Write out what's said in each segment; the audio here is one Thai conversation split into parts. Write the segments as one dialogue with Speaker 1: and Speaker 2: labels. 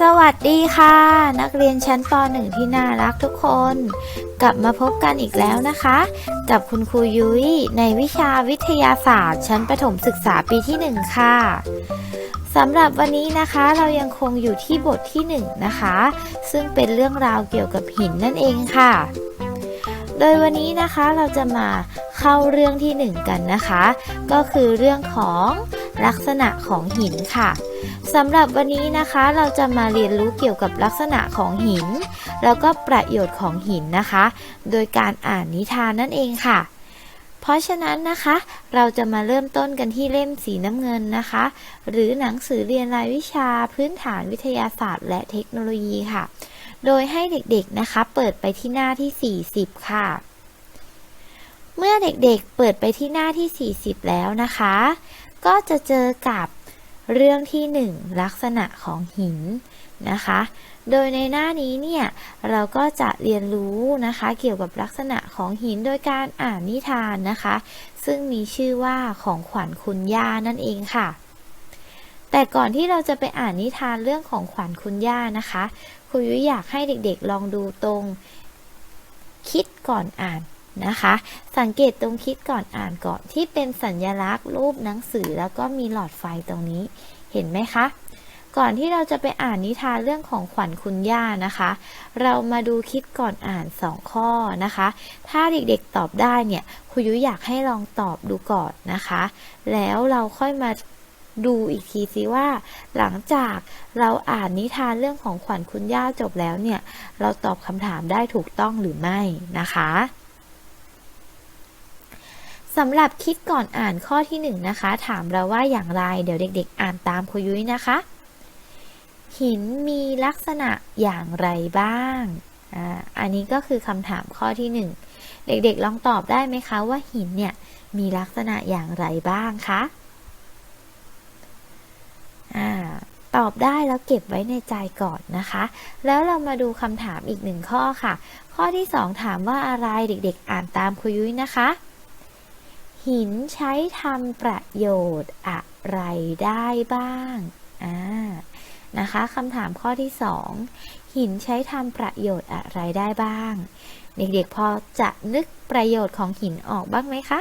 Speaker 1: สวัสดีค่ะ นักเรียนชั้นป .1 ที่น่ารักทุกคน กลับมาพบกันอีกแล้วนะคะ กับคุณครูยุ้ยในวิชาวิทยาศาสตร์ ชั้นประถมศึกษาปีที่ 1 ค่ะสำหรับวันนี้นะคะเรายังคงอยู่ที่บทที่ 1 นะคะ ซึ่งเป็นเรื่องราวเกี่ยวกับหินนั่นเองค่ะ โดยวันนี้นะคะเราจะมาเข้าเรื่องที่ 1 กันนะคะ ก็คือเรื่องของลักษณะของหินค่ะ สำหรับวันนี้นะคะเราจะมาเรียนรู้เกี่ยวกับลักษณะของหิน แล้วก็ประโยชน์ของหินนะคะ โดยการอ่านนิทานนั่นเองค่ะ เพราะฉะนั้นนะคะ เราจะมาเริ่มต้นกันที่เล่มสีน้ำเงินนะคะ หรือหนังสือเรียนรายวิชาพื้นฐานวิทยาศาสตร์ และเทคโนโลยีค่ะ โดยให้เด็กๆนะคะ เปิดไปที่หน้าที่ 40 ค่ะเมื่อเด็กๆเปิดไปที่หน้าที่ 40 แล้วนะคะ ก็จะเจอกับ เรื่องที่ 1 ลักษณะของหินนะคะ โดยในหน้านี้เนี่ยเราก็จะเรียนรู้นะคะเกี่ยวกับลักษณะของหินโดยการอ่านนิทานนะคะ ซึ่งมีชื่อว่าของขวัญคุณย่านั่นเองค่ะ แต่ก่อนที่เราจะไปอ่านนิทานเรื่องของขวัญคุณย่านะคะครูยุ้ยอยากให้เด็กๆลองดูตรง คิดก่อนอ่าน นะคะ สังเกตตรงคิดก่อนอ่านก่อนที่เป็นสัญลักษณ์รูปหนังสือแล้วก็มีหลอดไฟตรงนี้เห็นไหมคะ ก่อนที่เราจะไปอ่านนิทานเรื่องของขวัญคุณย่านะคะ เรามาดูคิดก่อนอ่าน 2 ข้อนะคะ ถ้าเด็กๆตอบได้เนี่ยครูยุ้ยอยากให้ลองตอบดูก่อนนะคะ แล้วเราค่อยมาดูอีกทีสิว่า หลังจากเราอ่านนิทานเรื่องของขวัญคุณย่าจบแล้วเนี่ย เราตอบคำถามได้ถูกต้องหรือไม่นะคะ สำหรับคิดก่อนอ่านข้อที่1นนะคะ ถามเราว่าอย่างไร เดี๋ยวเด็ก ๆ อ่านตามครูยุ้ยนะคะ หินมีลักษณะอย่างไรบ้างอ่าอันนี้ก็คือคำถามข้อที่ 1 เด็กๆ ลองตอบได้ไหมคะว่าหินเนี่ยมีลักษณะอย่างไรบ้างคะอ่าตอบได้แล้วเก็บไว้ในใจก่อนนะคะ แล้วเรามาดูคำถามอีกหนึ่งข้อค่ะ ข้อที่ 2 ถามว่าอะไรเด็กๆ อ่านตามครูยุ้ยนะคะ หินใช้ทำประโยชน์อะไรได้บ้าง อ่า นะคะคำถามข้อที่ 2 หินใช้ทำประโยชน์อะไรได้บ้าง เด็กๆพอจะนึกประโยชน์ของหินออกบ้างไหมคะ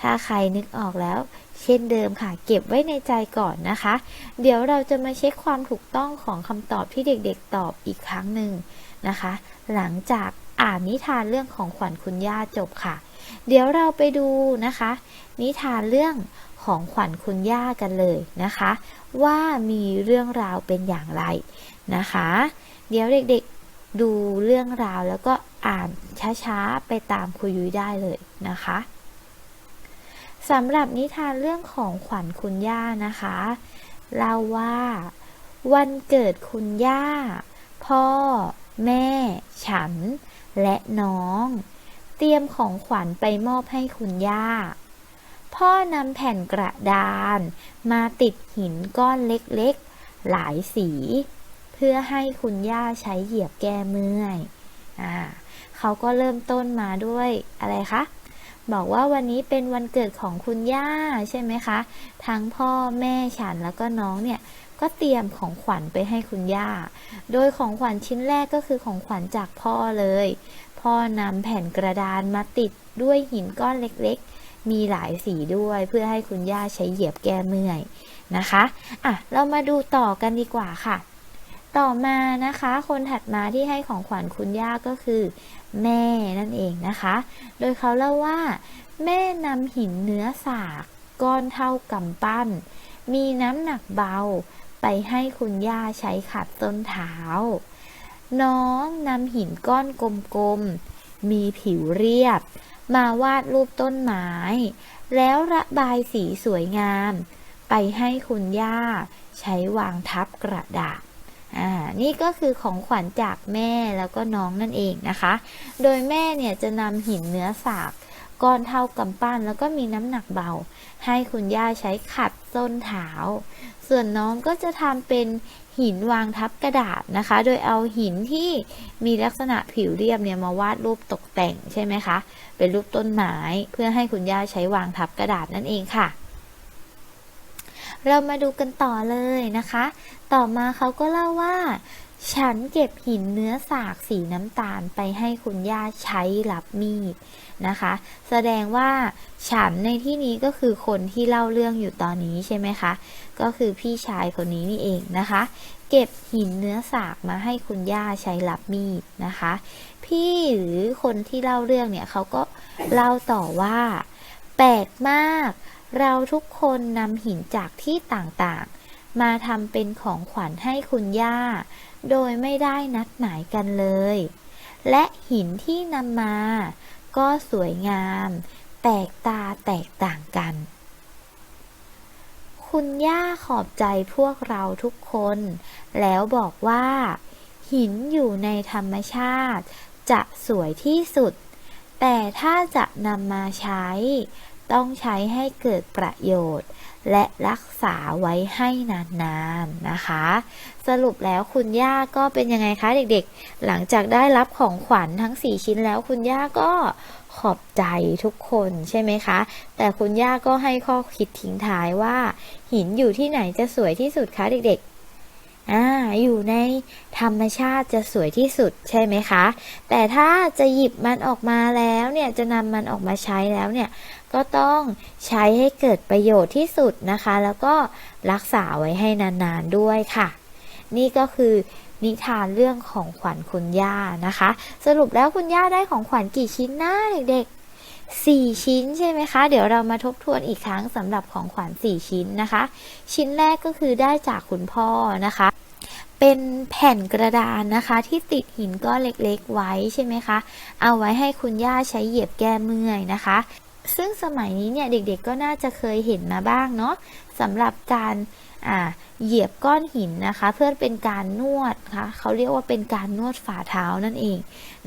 Speaker 1: ถ้าใครนึกออกแล้ว เช่นเดิมค่ะ เก็บไว้ในใจก่อนนะคะ เดี๋ยวเราจะมาเช็คความถูกต้องของคำตอบที่เด็กๆตอบอีกครั้งหนึ่งนะคะ หลังจาก อ่านนิทานเรื่องของขวัญคุณย่าจบค่ะ เดี๋ยวเราไปดูนะคะ นิทานเรื่องของขวัญคุณย่ากันเลยนะคะ ว่ามีเรื่องราวเป็นอย่างไรนะคะ เดี๋ยวเด็กๆดูเรื่องราวแล้วก็อ่านช้าๆไปตามครูยุ้ยได้เลยนะคะสำหรับนิทานเรื่องของขวัญคุณย่านะคะเล่าว่าวันเกิดคุณย่า พ่อ แม่ ฉัน และน้อง เตรียมของขวัญไปมอบให้คุณย่า พ่อนำแผ่นกระดานมาติดหินก้อนเล็กๆ หลายสี เพื่อให้คุณย่าใช้เหยียบแก้เมื่อยอ่าเขาก็เริ่มต้นมาด้วยอะไรคะบอกว่าวันนี้เป็นวันเกิดของคุณย่าใช่ไหมคะ ทั้งพ่อแม่ฉันแล้วก็น้องเนี่ย ก็เตรียมของขวัญไปให้คุณย่า โดยของขวัญชิ้นแรกก็คือของขวัญจากพ่อเลย พ่อนำแผ่นกระดานมาติดด้วยหินก้อนเล็กๆ มีหลายสีด้วยเพื่อให้คุณย่าใช้เหยียบแก้เมื่อยนะคะอะเรามาดูต่อกันดีกว่าค่ะ ต่อมานะคะ คนถัดมาที่ให้ของขวัญคุณย่าก็คือ แม่นั่นเองนะคะ โดยเขาเล่าว่า แม่นำหินเนื้อสากก้อนเท่ากำปั้น มีน้ำหนักเบา ไปให้คุณย่าใช้ขัดต้นเท้า น้องนำหินก้อนกลมๆ มีผิวเรียบ มาวาดรูปต้นไม้ แล้วระบายสีสวยงาม ไปให้คุณย่าใช้วางทับกระดาษอ่านี่ก็คือของขวัญจากแม่แล้วก็น้องนั่นเองนะคะ โดยแม่เนี่ยจะนำหินเนื้อสากก้อนเท่ากำปั้นแล้วก็มีน้ำหนักเบา ให้คุณย่าใช้ขัดส้นเท้า ส่วนน้องก็จะทำเป็นหินวางทับกระดาษนะคะ โดยเอาหินที่มีลักษณะผิวเรียบเนี่ยมาวาดรูปตกแต่งใช่ไหมคะ เป็นรูปต้นไม้เพื่อให้คุณย่าใช้วางทับกระดาษนั่นเองค่ะ เรามาดูกันต่อเลยนะคะ ต่อมาเขาก็เล่าว่า ฉันเก็บหินเนื้อสากสีน้ำตาลไปให้คุณย่าใช้รับมีดนะคะ แสดงว่าฉันในที่นี้ก็คือคนที่เล่าเรื่องอยู่ตอนนี้ใช่ไหมคะ ก็คือพี่ชายคนนี้นี่เองนะคะ เก็บหินเนื้อสากมาให้คุณย่าใช้รับมีดนะคะ พี่หรือคนที่เล่าเรื่องเนี่ยเขาก็เล่าต่อว่า แปลกมาก เราทุกคนนำหินจากที่ต่างๆ มาทำเป็นของขวัญให้คุณย่า โดยไม่ได้นัดหมายกันเลย และหินที่นำมา ก็สวยงาม แปลกตาแตกต่างกัน คุณย่าขอบใจพวกเราทุกคน แล้วบอกว่า หินอยู่ในธรรมชาติ จะสวยที่สุด แต่ถ้าจะนำมาใช้ ต้องใช้ให้เกิดประโยชน์ และรักษาไว้ให้นานๆนะคะ สรุปแล้วคุณย่าก็เป็นยังไงคะเด็กๆ หลังจากได้รับของขวัญทั้ง 4 ชิ้นแล้วคุณย่าก็ขอบใจทุกคนใช่ไหมคะ แต่คุณย่าก็ให้ข้อคิดทิ้งท้ายว่า หินอยู่ที่ไหนจะสวยที่สุดคะเด็กๆอ่าอยู่ในธรรมชาติจะสวยที่สุดใช่ไหมคะ แต่ถ้าจะหยิบมันออกมาแล้วเนี่ยจะนำมันออกมาใช้แล้วเนี่ย ก็ต้องใช้ให้เกิดประโยชน์ที่สุดนะคะ แล้วก็รักษาไว้ให้นานๆด้วยค่ะ นี่ก็คือนิทานเรื่องของขวัญคุณย่านะคะ สรุปแล้วคุณย่าได้ของขวัญกี่ชิ้นนะเด็กๆ 4 ชิ้นใช่ไหมคะ เดี๋ยวเรามาทบทวนอีกครั้งสำหรับของขวัญ 4 ชิ้นนะคะ ชิ้นแรกก็คือได้จากคุณพ่อนะคะ เป็นแผ่นกระดานนะคะ ที่ติดหินก้อนเล็กๆไว้ใช่ไหมคะ เอาไว้ให้คุณย่าใช้เหยียบแก้เมื่อยนะคะ ซึ่งสมัยนี้เนี่ยเด็กๆก็น่าจะเคยเห็นมาบ้างเนาะสำหรับการเหยียบก้อนหินนะคะ เพื่อเป็นการนวดค่ะเขาเรียกว่าเป็นการนวดฝ่าเท้านั่นเอง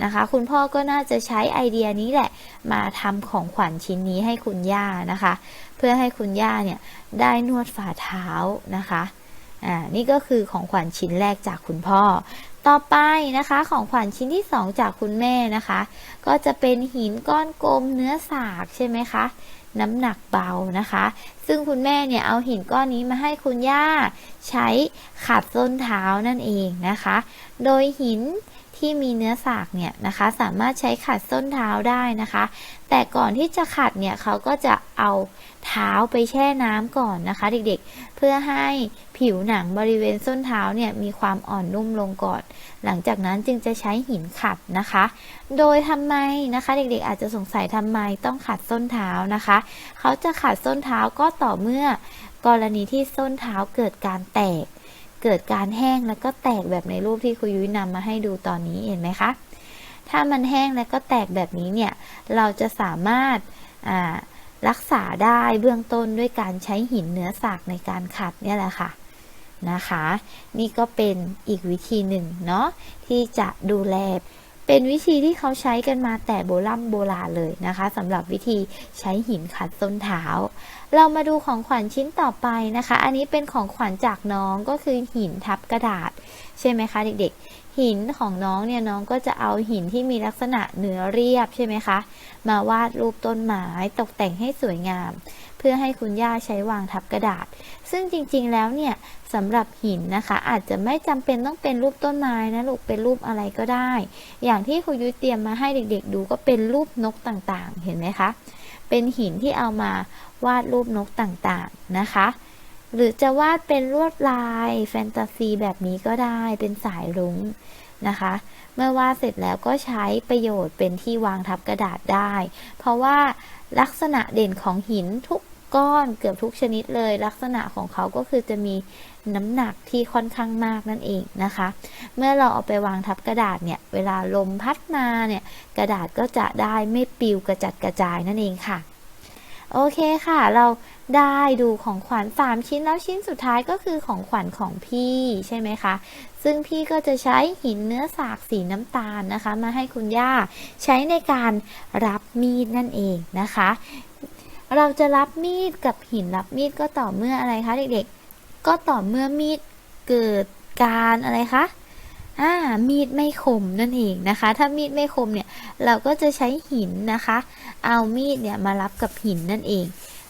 Speaker 1: นะคะ คุณพ่อก็น่าจะใช้ไอเดียนี้แหละ มาทำของขวัญชิ้นนี้ให้คุณย่านะคะ เพื่อให้คุณย่าเนี่ยได้นวดฝ่าเท้านะคะอ่านี่ก็คือของขวัญชิ้นแรกจากคุณพ่อ ต่อไปนะคะของขวัญชิ้นที่ 2 จากคุณแม่นะคะ ก็จะเป็นหินก้อนกลมเนื้อสากใช่ไหมคะ น้ำหนักเบานะคะ ซึ่งคุณแม่เนี่ยเอาหินก้อนนี้มาให้คุณย่า ใช้ขัดส้นเท้านั่นเองนะคะ โดยหิน ที่มีเนื้อสากเนี่ยนะคะ สามารถใช้ขัดส้นเท้าได้นะคะ แต่ก่อนที่จะขัดเนี่ยเขาก็จะเอาเท้าไปแช่น้ำก่อนนะคะ เด็กๆ เพื่อให้ผิวหนังบริเวณส้นเท้าเนี่ยมีความอ่อนนุ่มลงก่อน หลังจากนั้นจึงจะใช้หินขัดนะคะ โดยทำไมนะคะ เด็กๆ อาจจะสงสัยทำไมต้องขัดส้นเท้านะคะ เขาจะขัดส้นเท้าก็ต่อเมื่อกรณีที่ส้นเท้าเกิดการแตก เกิดการแห้งแล้วก็แตกแบบในรูปที่ครูยุ้ยนำมาให้ดูตอนนี้เห็นไหมคะ ถ้ามันแห้งแล้วก็แตกแบบนี้เนี่ย เราจะสามารถรักษาได้เบื้องต้นด้วยการใช้หินเนื้อสากในการขัดเนี่ยแหละค่ะนะคะ นี่ก็เป็นอีกวิธีหนึ่งเนาะที่จะดูแล เป็นวิธีที่เขาใช้กันมาแต่โบราณโบราณเลยนะคะสำหรับวิธีใช้หินขัดส้นเท้า เรามาดูของขวัญชิ้นต่อไปนะคะ อันนี้เป็นของขวัญจากน้องก็คือหินทับกระดาษ ใช่ไหมคะเด็กๆ หินของน้องเนี่ยน้องก็จะเอาหินที่มีลักษณะเนื้อเรียบใช่ไหมคะมาวาดรูปต้นไม้ตกแต่งให้สวยงาม พื่อให้คุณย่าใช้วางทับกระดาษ ซึ่งจริงๆแล้วเนี่ยสำหรับหินนะคะ อาจจะไม่จำเป็นต้องเป็นรูปต้นไม้นะลูกเป็นรูปอะไรก็ได้ อย่างที่ครูยุ้ยเตรียมมาให้เด็กๆ ดูก็เป็นรูปนกต่างๆ เห็นไหมคะเป็นหินที่เอามาวาดรูปนกต่างๆนะคะ หรือจะวาดเป็นลวดลายแฟนตาซีแบบนี้ก็ได้เป็นสายรุ้งนะคะ เมื่อวาดเสร็จแล้วก็ใช้ประโยชน์เป็นที่วางทับกระดาษได้ เพราะว่าลักษณะเด่นของหินทุก ก้อนเกือบทุกชนิดเลย ลักษณะของเขาก็คือจะมีน้ำหนักที่ค่อนข้างมากนั่นเองนะคะ เมื่อเราเอาไปวางทับกระดาษเนี่ย เวลาลมพัดมาเนี่ย กระดาษก็จะได้ไม่ปิวกระจัดกระจายนั่นเองค่ะ โอเคค่ะ เราได้ดูของขวัญ3ชิ้นแล้วชิ้นสุดท้ายก็คือของขวัญของพี่ใช่ไหมคะ ซึ่งพี่ก็จะใช้หินเนื้อสากสีน้ำตาลนะคะ มาให้คุณย่าใช้ในการรับมีดนั่นเองนะคะ เราจะรับมีดกับหินรับมีดก็ต่อเมื่ออะไรคะเด็กๆ ก็ต่อเมื่อมีดเกิดการอะไรคะอ่ามีดไม่คมนั่นเองนะคะ ถ้ามีดไม่คมเนี่ยเราก็จะใช้หินนะคะ เอามีดเนี่ยมารับกับหินนั่นเอง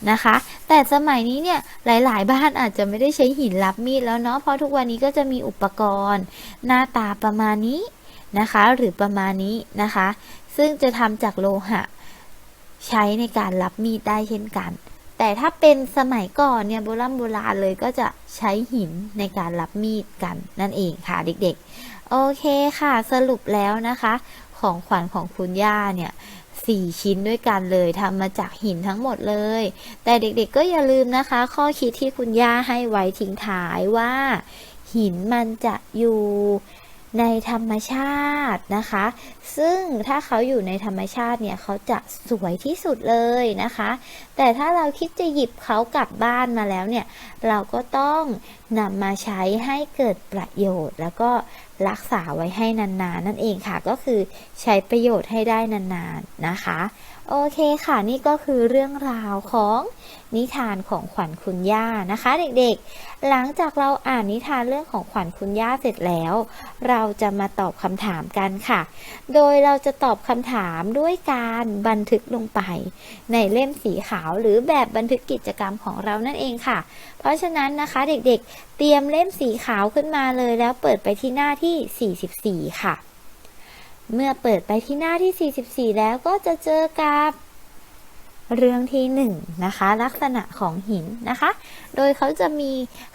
Speaker 1: นะคะ แต่สมัยนี้เนี่ยหลาย ๆ บ้านอาจจะไม่ได้ใช้หินรับมีดแล้วเนาะเพราะทุกวันนี้ก็จะมีอุปกรณ์ หน้าตาประมาณนี้นะคะ หรือประมาณนี้นะคะ ซึ่งจะทำจากโลหะ ใช้ในการรับมีดได้เช่นกัน แต่ถ้าเป็นสมัยก่อนเนี่ยโบราณโบราณเลยก็จะใช้หินในการรับมีดกันนั่นเองค่ะเด็กๆ โอเคค่ะสรุปแล้วนะคะ ของขวัญของคุณย่าเนี่ยสี่ชิ้นด้วยกันเลยทำมาจากหินทั้งหมดเลย แต่เด็กๆก็อย่าลืมนะคะ ข้อคิดที่คุณย่าให้ไว้ทิ้งท้ายว่า หินมันจะอยู่ ในธรรมชาตินะคะ ซึ่งถ้าเขาอยู่ในธรรมชาติเนี่ยเขาจะสวยที่สุดเลยนะคะ แต่ถ้าเราคิดจะหยิบเขากลับบ้านมาแล้วเนี่ยเราก็ต้องนำมาใช้ให้เกิดประโยชน์ แล้วก็รักษาไว้ให้นานๆ นั่นเองค่ะ ก็คือใช้ประโยชน์ให้ได้นานๆนะคะ โอเคค่ะนี่ก็คือเรื่องราวของนิทานของขวัญคุณย่านะคะ เด็กๆ หลังจากเราอ่านนิทานเรื่องของขวัญคุณย่าเสร็จแล้ว เราจะมาตอบคำถามกันค่ะ โดยเราจะตอบคำถามด้วยการบันทึกลงไป ในเล่มสีขาวหรือแบบบันทึกกิจกรรมของเรานั่นเองค่ะ เพราะฉะนั้นนะคะเด็กๆ เตรียมเล่มสีขาวขึ้นมาเลยแล้วเปิดไปที่หน้าที่ 44 ค่ะ เมื่อเปิดไปที่หน้าที่ 44 แล้วก็จะเจอกับ เรื่องที่1นนะคะ ลักษณะของหินนะคะ โดยเขาจะมี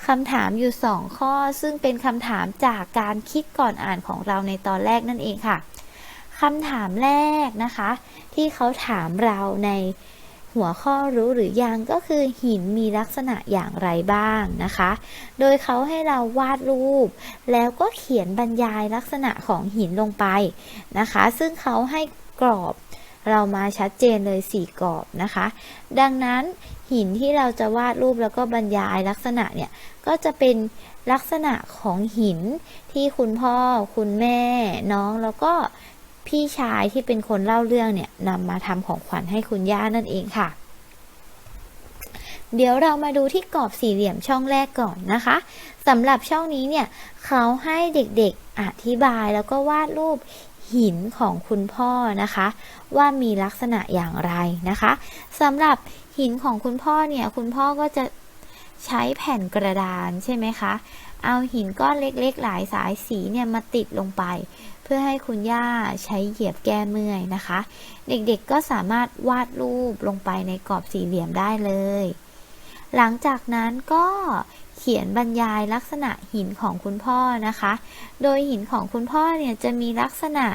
Speaker 1: คำถามอยู่ 2 ข้อ ซึ่งเป็นคำถามจากการคิดก่อนอ่านของเราในตอนแรกนั่นเองค่ะคำถามแรกนะคะ ที่เขาถามเราใน หัวข้อรู้หรือยังก็คือหินมีลักษณะอย่างไรบ้างนะคะ โดยเขาให้เราวาดรูป แล้วก็เขียนบรรยายลักษณะของหินลงไปนะคะ ซึ่งเขาให้กรอบเรามาชัดเจนเลยสี่กรอบนะคะ ดังนั้นหินที่เราจะวาดรูปแล้วก็บรรยายลักษณะเนี่ยก็จะเป็นลักษณะของหินที่คุณพ่อ คุณแม่ น้องแล้วก็ พี่ชายที่เป็นคนเล่าเรื่องเนี่ยนำมาทำของขวัญให้คุณย่านั่นเองค่ะ เดี๋ยวเรามาดูที่กรอบสี่เหลี่ยมช่องแรกก่อนนะคะสำหรับช่องนี้เนี่ยเขาให้เด็กๆอธิบายแล้วก็วาดรูปหินของคุณพ่อนะคะ ว่ามีลักษณะอย่างไรนะคะสำหรับหินของคุณพ่อเนี่ยคุณพ่อก็จะใช้แผ่นกระดานใช่ไหมคะ เอาหินก้อนเล็กๆ หลายสายสีเนี่ยมาติดลงไป พื่อให้คุณย่าใช้เหยียบแก้เมื่อยนะคะ เด็กๆก็สามารถวาดรูปลงไปในกรอบสี่เหลี่ยมได้เลย หลังจากนั้นก็เขียนบรรยายลักษณะหินของคุณพ่อนะคะ โดยหินของคุณพ่อเนี่ยจะมีลักษณะ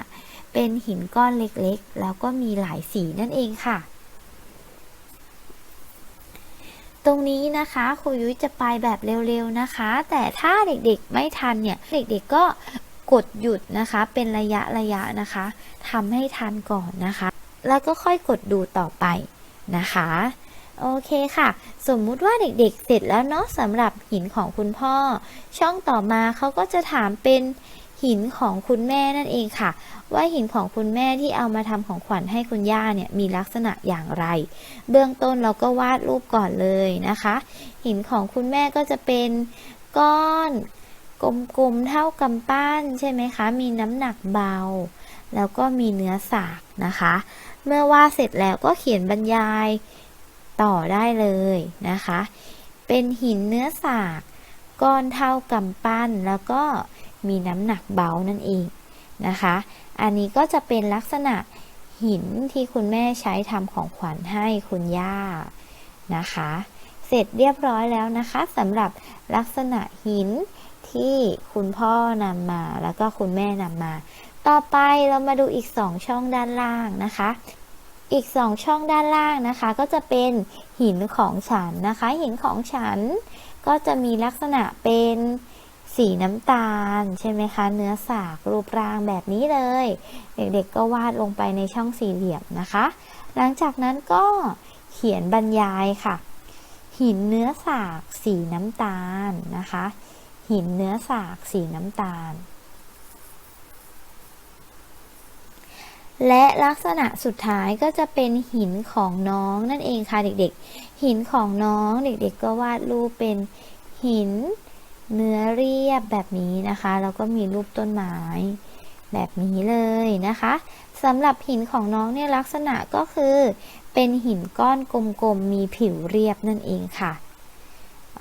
Speaker 1: เป็นหินก้อนเล็กๆ แล้วก็มีหลายสีนั่นเองค่ะ ตรงนี้นะคะครูยุ้ยจะไปแบบเร็วๆนะคะ แต่ถ้าเด็กๆไม่ทันเนี่ย เด็กๆก็ กดหยุดนะคะ เป็นระยะระยะนะคะทำให้ทันก่อนนะคะ แล้วก็ค่อยกดดูต่อไปนะคะโอเคค่ะ สมมุติว่าเด็กๆ เสร็จแล้วเนาะสำหรับหินของคุณพ่อ ช่องต่อมาเขาก็จะถามเป็นหินของคุณแม่นั่นเองค่ะ ว่าหินของคุณแม่ที่เอามาทำของขวัญให้คุณย่าเนี่ยมีลักษณะอย่างไร เบื้องต้นเราก็วาดรูปก่อนเลยนะคะ หินของคุณแม่ก็จะเป็นก้อน กลมๆเท่ากำปั้นใช่ไหมคะ มีน้ำหนักเบา แล้วก็มีเนื้อสากนะคะ เมื่อวาดเสร็จแล้วก็เขียนบรรยายต่อได้เลยนะคะ เป็นหินเนื้อสาก ก้อนเท่ากำปั้น แล้วก็มีน้ำหนักเบานั่นเองนะคะ อันนี้ก็จะเป็นลักษณะหินที่คุณแม่ใช้ทำของขวัญให้คุณย่านะคะ เสร็จเรียบร้อยแล้วนะคะสำหรับลักษณะหิน ที่คุณพ่อนำมาแล้วก็คุณแม่นำมา ต่อไปเรามาดูอีกสองช่องด้านล่างนะคะ อีกสองช่องด้านล่างนะคะ ก็จะเป็นหินของฉันนะคะ หินของฉัน ก็จะมีลักษณะเป็นสีน้ำตาลใช่ไหมคะ เนื้อสากรูปร่างแบบนี้เลย เด็กๆก็วาดลงไปในช่องสี่เหลี่ยมนะคะ หลังจากนั้นก็เขียนบรรยายค่ะ หินเนื้อสากสีน้ำตาลนะคะ หินเนื้อสากสีน้ำตาล และลักษณะสุดท้ายก็จะเป็นหินของน้องนั่นเองค่ะเด็กๆ หินของน้องเด็กๆ ก็วาดรูปเป็นหินเนื้อเรียบแบบนี้นะคะ แล้วก็มีรูปต้นไม้แบบนี้เลยนะคะสำหรับหินของน้องเนี่ยลักษณะก็คือ เป็นหินก้อนกลมๆมีผิวเรียบนั่นเองค่ะ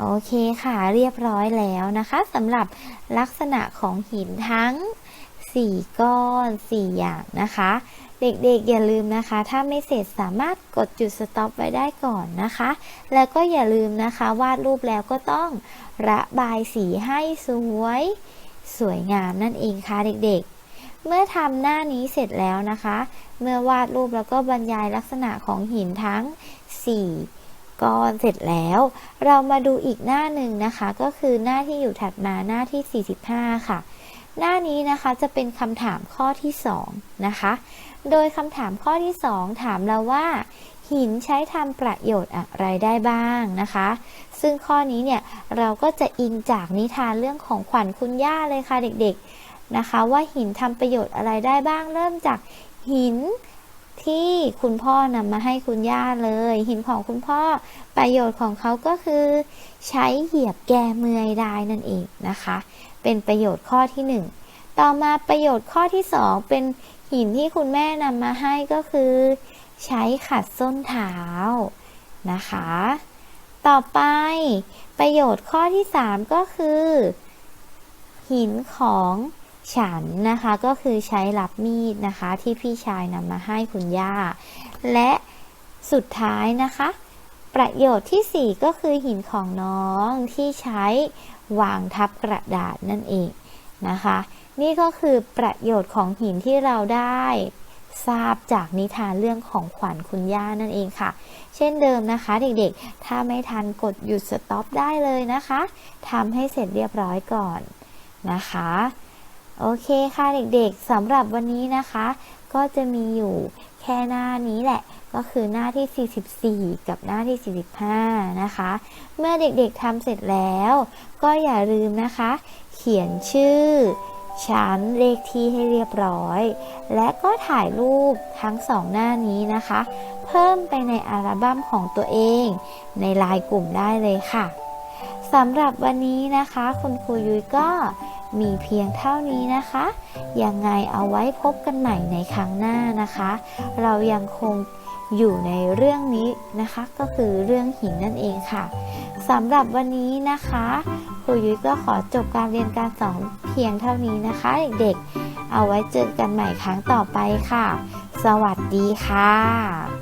Speaker 1: โอเคค่ะเรียบร้อยแล้วนะคะสำหรับลักษณะของหินทั้ง 4 ก้อน 4 อย่างนะคะ เด็กๆอย่าลืมนะคะ ถ้าไม่เสร็จสามารถกดจุดสต็อปไว้ได้ก่อนนะคะ แล้วก็อย่าลืมนะคะ วาดรูปแล้วก็ต้องระบายสีให้สวย สวยงามนั่นเองค่ะเด็กๆเมื่อทำหน้านี้เสร็จแล้วนะคะ เมื่อวาดรูปแล้วก็บรรยายลักษณะของหินทั้ง 4 ก้อนเสร็จแล้ว เรามาดูอีกหน้าหนึ่งนะคะ ก็คือหน้าที่อยู่ถัดมาหน้าที่ 45 ค่ะ หน้านี้นะคะจะเป็นคำถามข้อที่2นะคะ โดยคำถามข้อที่ 2 ถามเราว่า หินใช้ทำประโยชน์อะไรได้บ้างนะคะ ซึ่งข้อนี้เนี่ยเราก็จะอิงจากนิทานเรื่องของขวัญคุณย่าเลยค่ะเด็กๆนะคะ ว่าหินทำประโยชน์อะไรได้บ้างเริ่มจากหิน ที่คุณพ่อนำมาให้คุณย่าเลย หินของคุณพ่อประโยชน์ของเขาก็คือ ใช้เหยียบแก้เมื่อยได้นั่นเองนะคะ เป็นประโยชน์ข้อที่ 1 ต่อมาประโยชน์ข้อที่ 2 เป็นหินที่คุณแม่นำมาให้ก็คือ ใช้ขัดส้นเท้านะคะ ต่อไปประโยชน์ข้อที่ 3 ก็คือ หินของ ฉันนะคะก็คือใช้รับมีดนะคะที่พี่ชายนำมาให้คุณย่า และสุดท้ายนะคะ ประโยชน์ทีสี่ 4 ก็คือหินของน้องที่ใช้วางทับกระดาษนั่นเองนะคะ นี่ก็คือประโยชน์ของหินที่เราได้ทราบจากนิทานเรื่องของขวัญคุณย่านั่นเองค่ะ เช่นเดิมนะคะเด็กๆ ถ้าไม่ทันกดหยุดสต็อปได้เลยนะคะทำให้เสร็จเรียบร้อยก่อนนะคะ โอเคค่ะเด็กๆสำหรับวันนี้นะคะ ก็จะมีอยู่แค่หน้านี้แหละ ก็คือหน้าที่ 44 กับหน้าที่ 45 นะคะ เมื่อเด็กๆทำเสร็จแล้ว ก็อย่าลืมนะคะ เขียนชื่อ ชั้นเลขที่ให้เรียบร้อย และก็ถ่ายรูปทั้งสองหน้านี้นะคะ เพิ่มไปในอัลบั้มของตัวเอง ในไลน์กลุ่มได้เลยค่ะสำหรับวันนี้นะคะ คุณครูยุ้ยก็ มีเพียงเท่านี้นะคะ ยังไงเอาไว้พบกันใหม่ในครั้งหน้านะคะ เรายังคงอยู่ในเรื่องนี้นะคะ ก็คือเรื่องหินนั่นเองค่ะสำหรับวันนี้นะคะครูยุ้ยก็ขอจบการเรียนการสอนเพียงเท่านี้นะคะเด็กๆเอาไว้เจอกันใหม่ครั้งต่อไปค่ะ สวัสดีค่ะ